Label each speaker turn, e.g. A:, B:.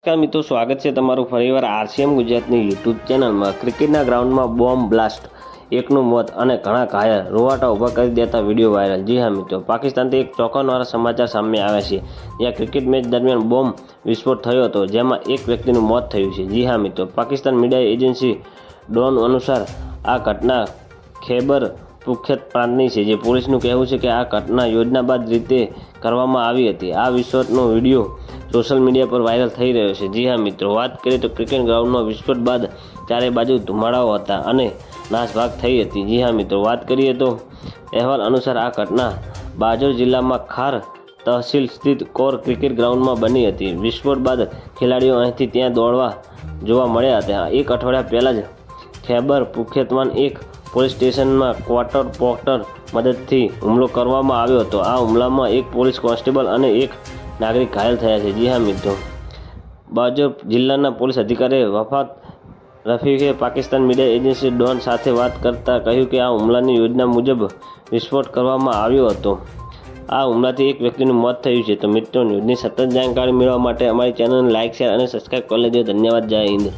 A: નમસ્કાર મિત્રો, સ્વાગત છે તમારું ફરીવાર આરસીએમ ગુજરાતની યુટ્યુબ ચેનલમાં. ક્રિકેટના ગ્રાઉન્ડમાં બોમ્બ બ્લાસ્ટ, એકનું મોત અને ઘણા ઘાયલ. રોવાટા ઊભા કરી દેતા વીડિયો વાયરલ. જી હા મિત્રો, પાકિસ્તાનથી એક ચોંકાવનારા સમાચાર સામે આવ્યા છે. જ્યાં ક્રિકેટ મેચ દરમિયાન બોમ્બ વિસ્ફોટ થયો હતો, જેમાં એક વ્યક્તિનું મોત થયું છે. જી હા મિત્રો, પાકિસ્તાન મીડિયા એજન્સી ડોન અનુસાર આ ઘટના ખૈબર પુખ્યત પ્રાંતની છે, જે પોલીસનું કહેવું છે કે આ ઘટના યોજનાબદ્ધ રીતે કરવામાં આવી હતી. આ વિસ્ફોટનો વીડિયો સોશિયલ મીડિયા પર વાયરલ થઈ રહ્યો છે. જી હા, મિત્રો, વાત કરીએ તો ક્રિકેટ ગ્રાઉન્ડમાં વિસ્ફોટ બાદ ચારે બાજુ ધુમાડાઓ હતા અને નાસભાગ થઈ હતી. જી હા, મિત્રો, વાત કરીએ તો અહેવાલ અનુસાર આ ઘટના બાજોર જિલ્લામાં ખાર તહસીલ સ્થિત કોર ક્રિકેટ ગ્રાઉન્ડમાં બની હતી. વિસ્ફોટ બાદ ખેલાડીઓ અહીંથી ત્યાં દોડવા જોવા મળ્યા હતા. એક અઠવાડિયા પહેલાં જ ખેબર પુખ્યતવાન એક પોલીસ સ્ટેશનમાં ક્વાર્ટર પોર્ટર મદદથી હુમલો કરવામાં આવ્યો હતો. આ હુમલામાં એક પોલીસ કોન્સ્ટેબલ અને એક નાગરિક ઘાયલ થયા છે. જી હા, મિત્રો. બાજોર જિલ્લાના પોલીસ અધિકારી વફાત રફીકે પાકિસ્તાન મીડિયા એજન્સી ડોન સાથે વાત કરતા કહ્યું કે આ હુમલાની યોજના મુજબ વિસ્ફોટ કરવામાં આવ્યો હતો. આ હુમલાથી એક વ્યક્તિનું મોત થયું છે. તો મિત્રો, ન્યૂઝની સતત જાણકારી મેળવવા માટે અમારી ચેનલને લાઇક શેર અને સબસ્ક્રાઈબ કરી લેજો. ધન્યવાદ. જય હિન્દ.